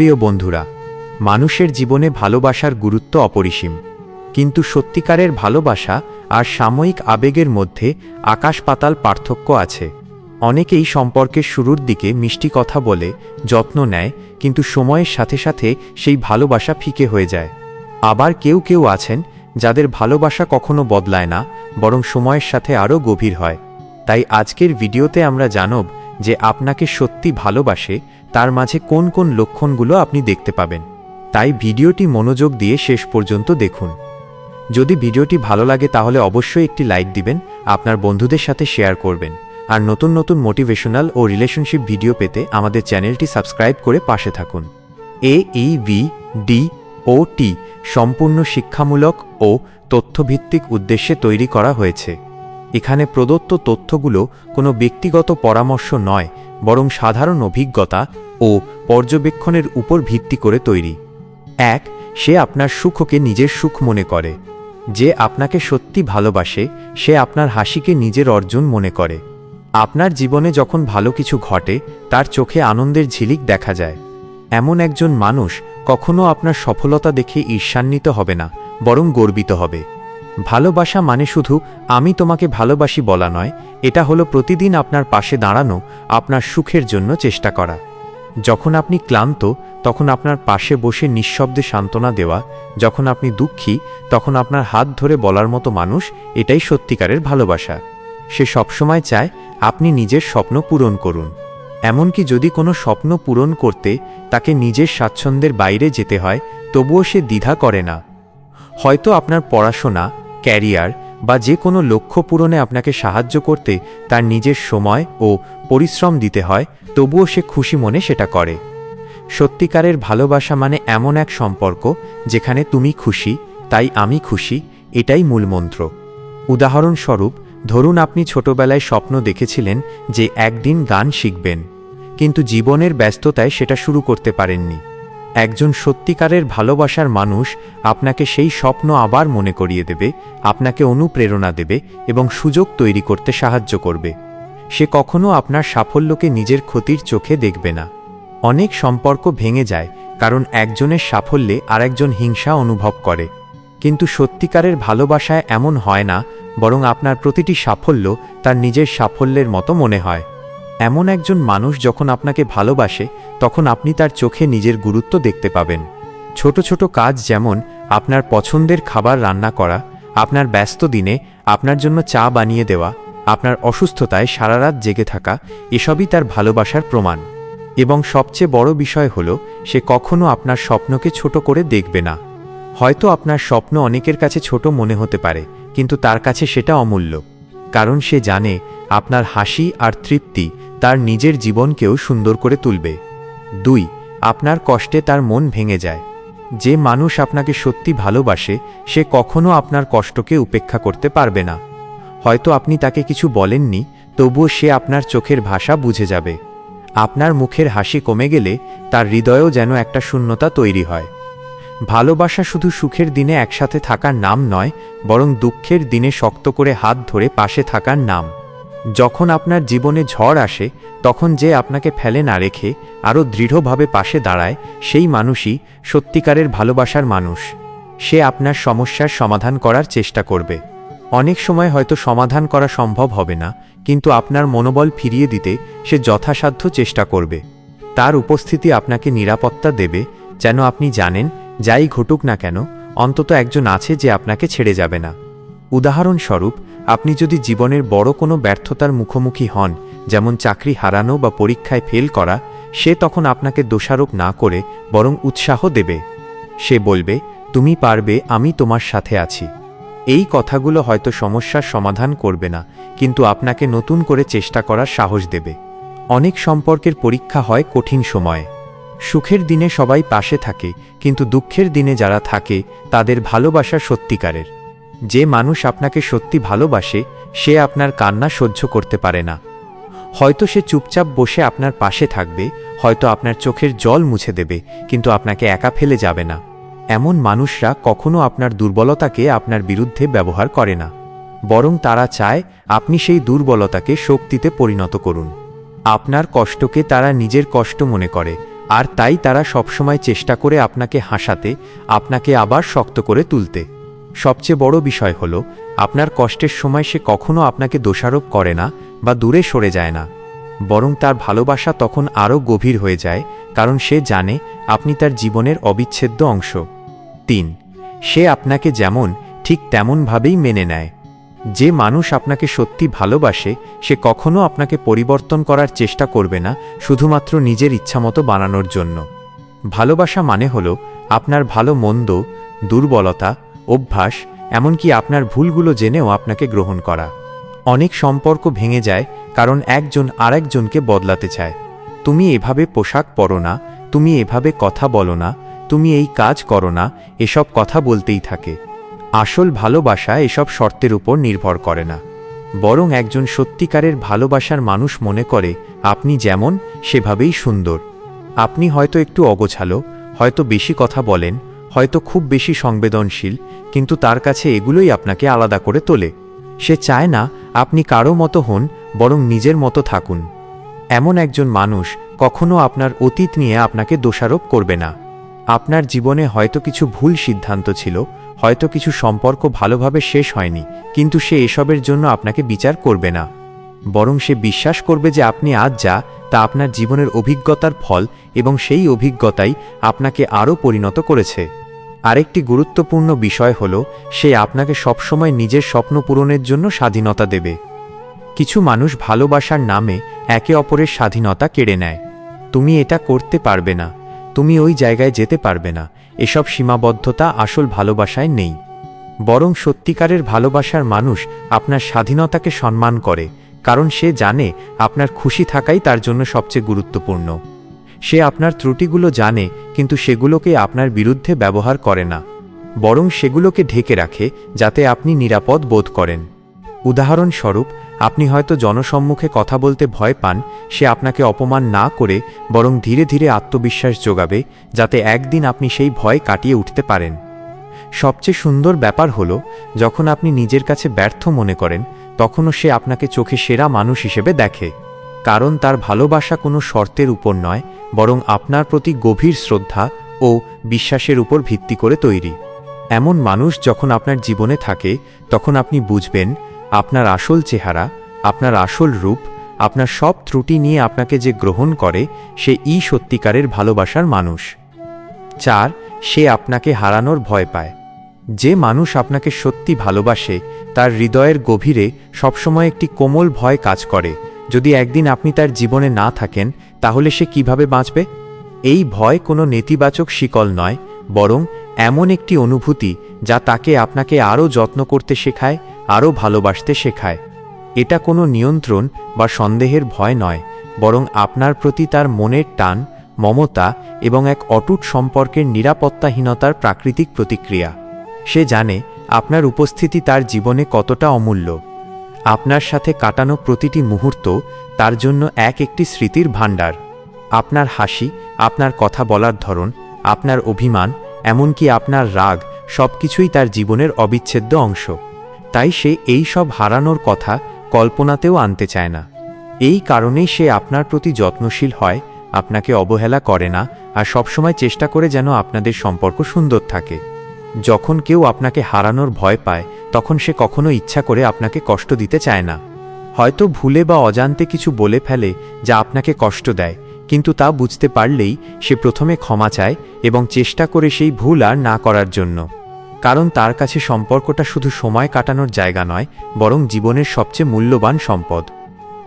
প্রিয় বন্ধুরা, মানুষের জীবনে ভালোবাসার গুরুত্ব অপরিসীম। কিন্তু সত্যিকারের ভালোবাসা আর সাময়িক আবেগের মধ্যে আকাশ পাতাল পার্থক্য আছে। অনেকেই সম্পর্কের শুরুর দিকে মিষ্টি কথা বলে, যত্ন নেয়, কিন্তু সময়ের সাথে সাথে সেই ভালোবাসা ফিকে হয়ে যায়। আবার কেউ কেউ আছেন যাদের ভালোবাসা কখনো বদলায় না, বরং সময়ের সাথে আরও গভীর হয়। তাই আজকের ভিডিওতে আমরা জানব যে আপনাকে সত্যি ভালোবাসে, তার মাঝে কোন কোন লক্ষণগুলো আপনি দেখতে পাবেন। তাই ভিডিওটি মনোযোগ দিয়ে শেষ পর্যন্ত দেখুন। যদি ভিডিওটি ভালো লাগে তাহলে অবশ্যই একটি লাইক দিবেন, আপনার বন্ধুদের সাথে শেয়ার করবেন। আর নতুন নতুন মোটিভেশনাল ও রিলেশনশিপ ভিডিও পেতে আমাদের চ্যানেলটি সাবস্ক্রাইব করে পাশে থাকুন। এ ই ভি ডি ও টি সম্পূর্ণ শিক্ষামূলক ও তথ্যভিত্তিক উদ্দেশ্যে তৈরি করা হয়েছে। এখানে প্রদত্ত তথ্যগুলো কোনো ব্যক্তিগত পরামর্শ নয়, বরং সাধারণ অভিজ্ঞতা ও পর্যবেক্ষণের উপর ভিত্তি করে তৈরি। এক, সে আপনার সুখকে নিজের সুখ মনে করে। যে আপনাকে সত্যি ভালোবাসে, সে আপনার হাসিকে নিজের অর্জন মনে করে। আপনার জীবনে যখন ভালো কিছু ঘটে, তার চোখে আনন্দের ঝিলিক দেখা যায়। এমন একজন মানুষ কখনো আপনার সফলতা দেখে ঈর্ষান্বিত হবে না, বরং গর্বিত হবে। ভালোবাসা মানে শুধু, আমি তোমাকে ভালোবাসি বলা নয়, এটা হলো প্রতিদিন আপনার পাশে দাঁড়ানো, আপনার সুখের জন্য চেষ্টা করা। যখন আপনি ক্লান্ত, তখন আপনার পাশে বসে নিঃশব্দে সান্ত্বনা দেওয়া, যখন আপনি দুঃখী, তখন আপনার হাত ধরে বলার মতো মানুষ, এটাই সত্যিকারের ভালোবাসা। সে সবসময় চায়, আপনি নিজের স্বপ্ন পূরণ করুন। এমনকি যদি কোনো স্বপ্ন পূরণ করতে তাকে নিজের স্বাচ্ছন্দ্যের বাইরে যেতে হয়, তবুও সে দ্বিধা করে না। হয়তো আপনার পড়াশোনা, ক্যারিয়ার বা যে কোনো লক্ষ্য পূরণে আপনাকে সাহায্য করতে তার নিজের সময় ও পরিশ্রম দিতে হয়, তবুও সে খুশি মনে সেটা করে। সত্যিকারের ভালোবাসা মানে এমন এক সম্পর্ক যেখানে তুমি খুশি, তাই আমি খুশি, এটাই মূল মূলমন্ত্র উদাহরণস্বরূপ, ধরুন আপনি ছোটবেলায় স্বপ্ন দেখেছিলেন যে একদিন গান শিখবেন, কিন্তু জীবনের ব্যস্ততায় সেটা শুরু করতে পারেননি। একজন সত্যিকারের ভালোবাসার মানুষ আপনাকে সেই স্বপ্ন আবার মনে করিয়ে দেবে, আপনাকে অনুপ্রেরণা দেবে এবং সুযোগ তৈরি করতে সাহায্য করবে। সে কখনো আপনার সাফল্যকে নিজের ক্ষতির চোখে দেখবে না। অনেক সম্পর্ক ভেঙে যায়, কারণ একজনের সাফল্যে আরেকজন হিংসা অনুভব করে। কিন্তু সত্যিকারের ভালোবাসায় এমন হয় না, বরং আপনার প্রতিটি সাফল্য তার নিজের সাফল্যের মতো মনে হয়। এমন একজন মানুষ যখন আপনাকে ভালোবাসে, তখন আপনি তার চোখে নিজের গুরুত্ব দেখতে পাবেন। ছোট ছোট কাজ যেমন আপনার পছন্দের খাবার রান্না করা, আপনার ব্যস্ত দিনে আপনার জন্য চা বানিয়ে দেওয়া, আপনার অসুস্থতায় সারা রাত জেগে থাকা, এসবই তার ভালোবাসার প্রমাণ। এবং সবচেয়ে বড় বিষয় হল, সে কখনো আপনার স্বপ্নকে ছোট করে দেখবে না। হয়তো আপনার স্বপ্ন অনেকের কাছে ছোট মনে হতে পারে, কিন্তু তার কাছে সেটা অমূল্য। কারণ সে জানে, আপনার হাসি আর তৃপ্তি তার নিজের জীবনকেও সুন্দর করে তুলবে। দুই, আপনার কষ্টে তার মন ভেঙে যায়। যে মানুষ আপনাকে সত্যি ভালোবাসে, সে কখনো আপনার কষ্টকে উপেক্ষা করতে পারবে না। হয়তো আপনি তাকে কিছু বলেননি, তবুও সে আপনার চোখের ভাষা বুঝে যাবে। আপনার মুখের হাসি কমে গেলে, তার হৃদয়েও যেন একটা শূন্যতা তৈরি হয়। ভালোবাসা শুধু সুখের দিনে একসাথে থাকার নাম নয়, বরং দুঃখের দিনে শক্ত করে হাত ধরে পাশে থাকার নাম। যখন আপনার জীবনে ঝড় আসে, তখন যে আপনাকে ফেলে না রেখে, আরও দৃঢ়ভাবে পাশে দাঁড়ায়, সেই মানুষই সত্যিকারের ভালোবাসার মানুষ। সে আপনার সমস্যার সমাধান করার চেষ্টা করবে। অনেক সময় হয়তো সমাধান করা সম্ভব হবে না, কিন্তু আপনার মনোবল ফিরিয়ে দিতে সে যথাসাধ্য চেষ্টা করবে। তার উপস্থিতি আপনাকে নিরাপত্তা দেবে, যেন আপনি জানেন, যাই ঘটুক না কেন, অন্তত একজন আছে যে আপনাকে ছেড়ে যাবে না। উদাহরণস্বরূপ আপনি যদি জীবনের বড় কোনো ব্যর্থতার মুখোমুখি হন, যেমন চাকরি হারানো বা পরীক্ষায় ফেল করা, সে তখন আপনাকে দোষারোপ না করে বরং উৎসাহ দেবে। সে বলবে, তুমি পারবে, আমি তোমার সাথে আছি। এই কথাগুলো হয়তো সমস্যার সমাধান করবে না, কিন্তু আপনাকে নতুন করে চেষ্টা করার সাহস দেবে। অনেক সম্পর্কের পরীক্ষা হয় কঠিন সময়ে। সুখের দিনে সবাই পাশে থাকে, কিন্তু দুঃখের দিনে যারা থাকে, তাদের ভালোবাসা সত্যিকারের। যে মানুষ আপনাকে সত্যি ভালোবাসে, সে আপনার কান্না সহ্য করতে পারে না। হয়তো সে চুপচাপ বসে আপনার পাশে থাকবে, হয়তো আপনার চোখের জল মুছে দেবে, কিন্তু আপনাকে একা ফেলে যাবে না। এমন মানুষরা কখনো আপনার দুর্বলতাকে আপনার বিরুদ্ধে ব্যবহার করে না। বরং তারা চায়, আপনি সেই দুর্বলতাকে শক্তিতে পরিণত করুন। আপনার কষ্টকে তারা নিজের কষ্ট মনে করে, আর তাই তারা সবসময় চেষ্টা করে আপনাকে হাসাতে, আপনাকে আবার শক্ত করে তুলতে। সবচেয়ে বড় বিষয় হল, আপনার কষ্টের সময় সে কখনো আপনাকে দোষারোপ করে না বা দূরে সরে যায় না। বরং তার ভালোবাসা তখন আরও গভীর হয়ে যায়, কারণ সে জানে আপনি তার জীবনের অবিচ্ছেদ্য অংশ। তিন, সে আপনাকে যেমন ঠিক তেমনভাবেই মেনে নেয়। যে মানুষ আপনাকে সত্যি ভালোবাসে, সে কখনো আপনাকে পরিবর্তন করার চেষ্টা করবে না, শুধুমাত্র নিজের ইচ্ছামতো বানানোর জন্য। ভালোবাসা মানে হল, আপনার ভালো মন্দ, দুর্বলতা অভ্যাস, এমনকি আপনার ভুলগুলো জেনেও আপনাকে গ্রহণ করা। অনেক সম্পর্ক ভেঙে যায়, কারণ একজন আরেকজনকে বদলাতে চায়। তুমি এভাবে পোশাক পরো না, তুমি এভাবে কথা বলো না, তুমি এই কাজ করো না, এসব কথা বলতেই থাকে। আসল ভালোবাসা এসব শর্তের উপর নির্ভর করে না। বরং একজন সত্যিকারের ভালোবাসার মানুষ মনে করে, আপনি যেমন, সেভাবেই সুন্দর। আপনি হয়তো একটু অগোছালো, হয়তো বেশি কথা বলেন হয়তো খুব বেশি সংবেদনশীল, কিন্তু তার কাছে এগুলোই আপনাকে আলাদা করে তোলে। সে চায় না আপনি কারও মতো হন, বরং নিজের মতো থাকুন। এমন একজন মানুষ কখনো আপনার অতীত নিয়ে আপনাকে দোষারোপ করবে না। আপনার জীবনে হয়তো কিছু ভুল সিদ্ধান্ত ছিল, হয়তো কিছু সম্পর্ক ভালোভাবে শেষ হয়নি, কিন্তু সে এসবের জন্য আপনাকে বিচার করবে না। বরং সে বিশ্বাস করবে যে আপনি আজ যা, তা আপনার জীবনের অভিজ্ঞতার ফল এবং সেই অভিজ্ঞতাই আপনাকে আরও পরিণত করেছে। আরেকটি গুরুত্বপূর্ণ বিষয় হল, সে আপনাকে সবসময় নিজের স্বপ্ন পূরণের জন্য স্বাধীনতা দেবে। কিছু মানুষ ভালোবাসার নামে একে অপরের স্বাধীনতা কেড়ে নেয়। তুমি এটা করতে পারবে না। তুমি ওই জায়গায় যেতে পারবে না। এসব সীমাবদ্ধতা আসল ভালোবাসায় নেই। বরং সত্যিকারের ভালোবাসার মানুষ আপনার স্বাধীনতাকে সম্মান করে। কারণ সে জানে আপনার খুশি থাকাই তার জন্য সবচেয়ে গুরুত্বপূর্ণ। সে আপনার ত্রুটিগুলো জানে, কিন্তু সেগুলোকে আপনার বিরুদ্ধে ব্যবহার করে না। বরং সেগুলোকে ঢেকে রাখে, যাতে আপনি নিরাপদ বোধ করেন। উদাহরণস্বরূপ, আপনি হয়তো জনসম্মুখে কথা বলতে ভয় পান, সে আপনাকে অপমান না করে, বরং ধীরে ধীরে আত্মবিশ্বাস যোগাবে, যাতে একদিন আপনি সেই ভয় কাটিয়ে উঠতে পারেন। সবচেয়ে সুন্দর ব্যাপার হল, যখন আপনি নিজের কাছে ব্যর্থ মনে করেন তখনও সে আপনাকে চোখে সেরা মানুষ হিসেবে দেখে, কারণ তার ভালোবাসা কোনো শর্তের উপর নয়, বরং আপনার প্রতি গভীর শ্রদ্ধা ও বিশ্বাসের উপর ভিত্তি করে তৈরি। এমন মানুষ যখন আপনার জীবনে থাকে, তখন আপনি বুঝবেন, আপনার আসল চেহারা, আপনার আসল রূপ, আপনার সব ত্রুটি নিয়ে আপনাকে যে গ্রহণ করে, সে ই সত্যিকারের ভালোবাসার মানুষ। চার, সে আপনাকে হারানোর ভয় পায়। যে মানুষ আপনাকে সত্যি ভালোবাসে, তার হৃদয়ের গভীরে সবসময় একটি কোমল ভয় কাজ করে। যদি একদিন আপনি তার জীবনে না থাকেন, তাহলে সে কীভাবে বাঁচবে? এই ভয় কোনো নেতিবাচক শিকল নয়, বরং এমন একটি অনুভূতি যা তাকে আপনাকে আরও যত্ন করতে শেখায়, আরও ভালোবাসতে শেখায়। এটা কোনো নিয়ন্ত্রণ বা সন্দেহের ভয় নয়, বরং আপনার প্রতি তার মনের টান, মমতা এবং এক অটুট সম্পর্কের নিরাপত্তাহীনতার প্রাকৃতিক প্রতিক্রিয়া। সে জানে আপনার উপস্থিতি তার জীবনে কতটা অমূল্য। আপনার সাথে কাটানো প্রতিটি মুহূর্ত তার জন্য এক একটি স্মৃতির ভাণ্ডার। আপনার হাসি, আপনার কথা বলার ধরন, আপনার অভিমান, এমনকি আপনার রাগ সবকিছুই তার জীবনের অবিচ্ছেদ্য অংশ। তাই সে এই সব হারানোর কথা কল্পনাতেও আনতে চায় না। এই কারণেই সে আপনার প্রতি যত্নশীল হয়, আপনাকে অবহেলা করে না, আর সবসময় চেষ্টা করে যেন আপনাদের সম্পর্ক সুন্দর থাকে। যখন কেউ আপনাকে হারানোর ভয় পায়, তখন সে কখনো ইচ্ছা করে আপনাকে কষ্ট দিতে চায় না। হয়তো ভুলে বা অজান্তে কিছু বলে ফেলে যা আপনাকে কষ্ট দেয়, কিন্তু তা বুঝতে পারলেই সে প্রথমে ক্ষমা চায় এবং চেষ্টা করে সেই ভুল আর না করার জন্য। কারণ তার কাছে সম্পর্কটা শুধু সময় কাটানোর জায়গা নয়, বরং জীবনের সবচেয়ে মূল্যবান সম্পদ।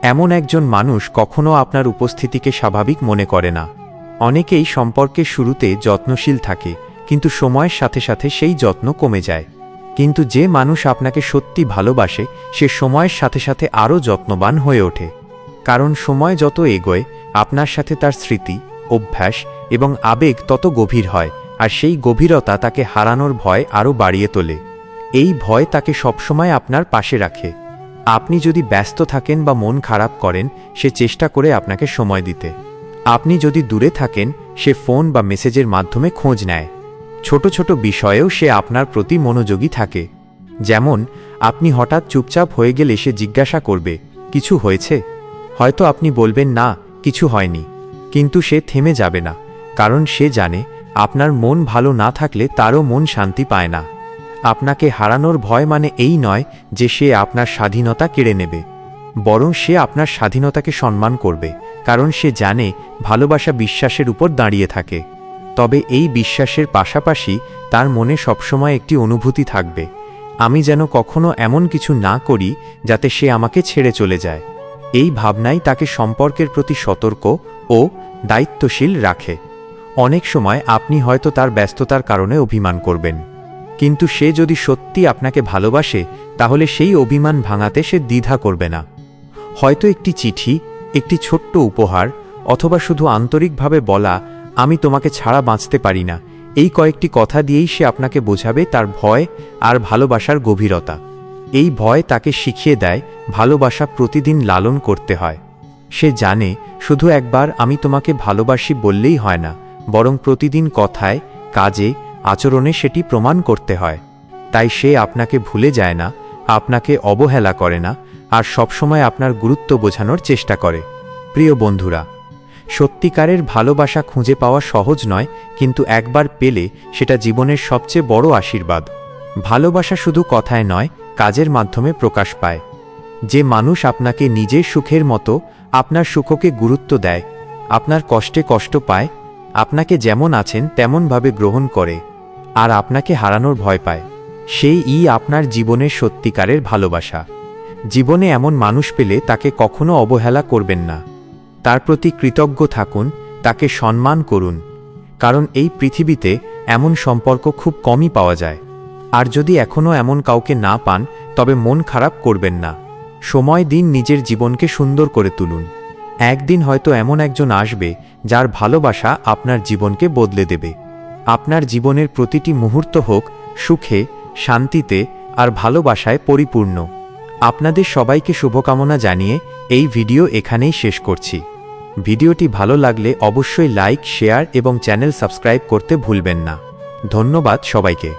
এমন একজন মানুষ কখনো আপনার উপস্থিতিকে স্বাভাবিক মনে করে না। অনেকেই সম্পর্কের শুরুতে যত্নশীল থাকে কিন্তু সময়ের সাথে সাথে সেই যত্ন কমে যায়। কিন্তু যে মানুষ আপনাকে সত্যি ভালোবাসে, সে সময়ের সাথে সাথে আরও যত্নবান হয়ে ওঠে। কারণ সময় যত এগোয়, আপনার সাথে তার স্মৃতি, অভ্যাস এবং আবেগ তত গভীর হয়, আর সেই গভীরতা তাকে হারানোর ভয় আরও বাড়িয়ে তোলে। এই ভয় তাকে সবসময় আপনার পাশে রাখে। আপনি যদি ব্যস্ত থাকেন বা মন খারাপ করেন, সে চেষ্টা করে আপনাকে সময় দিতে। আপনি যদি দূরে থাকেন, সে ফোন বা মেসেজের মাধ্যমে খোঁজ নেয়। ছোট ছোট বিষয়েও সে আপনার প্রতি মনোযোগী থাকে। যেমন, আপনি হঠাৎ চুপচাপ হয়ে গেলে সে জিজ্ঞাসা করবে, কিছু হয়েছে? হয়তো আপনি বলবেন, না, কিছু হয়নি। কিন্তু সে থেমে যাবে না, কারণ সে জানে, আপনার মন ভালো না থাকলে তারও মন শান্তি পায় না। আপনাকে হারানোর ভয় মানে এই নয় যে সে আপনার স্বাধীনতা কেড়ে নেবে। বরং সে আপনার স্বাধীনতাকে সম্মান করবে, কারণ সে জানে, ভালোবাসা বিশ্বাসের উপর দাঁড়িয়ে থাকে। তবে এই বিশ্বাসের পাশাপাশি তার মনে সবসময় একটি অনুভূতি থাকবে, আমি যেন কখনো এমন কিছু না করি যাতে সে আমাকে ছেড়ে চলে যায়। এই ভাবনাই তাকে সম্পর্কের প্রতি সতর্ক ও দায়িত্বশীল রাখে। অনেক সময় আপনি হয়তো তার ব্যস্ততার কারণে অভিমান করবেন, কিন্তু সে যদি সত্যি আপনাকে ভালোবাসে, তাহলে সেই অভিমান ভাঙাতে সে দ্বিধা করবে না। হয়তো একটি চিঠি, একটি ছোট্ট উপহার, অথবা শুধু আন্তরিকভাবে বলা আমি তোমাকে ছাড়া বাঁচতে পারি না। এই কয়েকটি কথা দিয়েই সে আপনাকে বোঝাবে তার ভয় আর ভালোবাসার গভীরতা। এই ভয় তাকে শিখিয়ে দেয় ভালোবাসা প্রতিদিন লালন করতে হয়। সে জানে, শুধু একবার আমি তোমাকে ভালোবাসি বললেই হয় না, বরং প্রতিদিন কথায়, কাজে, আচরণে সেটি প্রমাণ করতে হয়। তাই সে আপনাকে ভুলে যায় না, আপনাকে অবহেলা করে না, আর সবসময় আপনার গুরুত্ব বোঝানোর চেষ্টা করে। প্রিয় বন্ধুরা সত্যিকারের ভালোবাসা খুঁজে পাওয়া সহজ নয়, কিন্তু একবার পেলে সেটা জীবনের সবচেয়ে বড় আশীর্বাদ। ভালোবাসা শুধু কথায় নয়, কাজের মাধ্যমে প্রকাশ পায়। যে মানুষ আপনাকে নিজের সুখের মতো, আপনার সুখকে গুরুত্ব দেয়, আপনার কষ্টে কষ্ট পায়, আপনাকে যেমন আছেন তেমনভাবে গ্রহণ করে, আর আপনাকে হারানোর ভয় পায়, সেই ই আপনার জীবনের সত্যিকারের ভালোবাসা। জীবনে এমন মানুষ পেলে তাকে কখনো অবহেলা করবেন না। তার প্রতি কৃতজ্ঞ থাকুন, তাকে সম্মান করুন, কারণ এই পৃথিবীতে এমন সম্পর্ক খুব কমই পাওয়া যায়। আর যদি এখনও এমন কাউকে না পান, তবে মন খারাপ করবেন না। সময় দিন নিজের জীবনকে সুন্দর করে তুলুন। একদিন হয়তো এমন একজন আসবে, যার ভালোবাসা আপনার জীবনকে বদলে দেবে। আপনার জীবনের প্রতিটি মুহূর্ত হোক সুখে, শান্তিতে আর ভালোবাসায় পরিপূর্ণ। আপনাদের সবাইকে শুভকামনা জানিয়ে এই ভিডিও এখানেই শেষ করছি। ভিডিওটি ভালো লাগলে অবশ্যই লাইক শেয়ার এবং চ্যানেল সাবস্ক্রাইব করতে ভুলবেন না। ধন্যবাদ সবাইকে।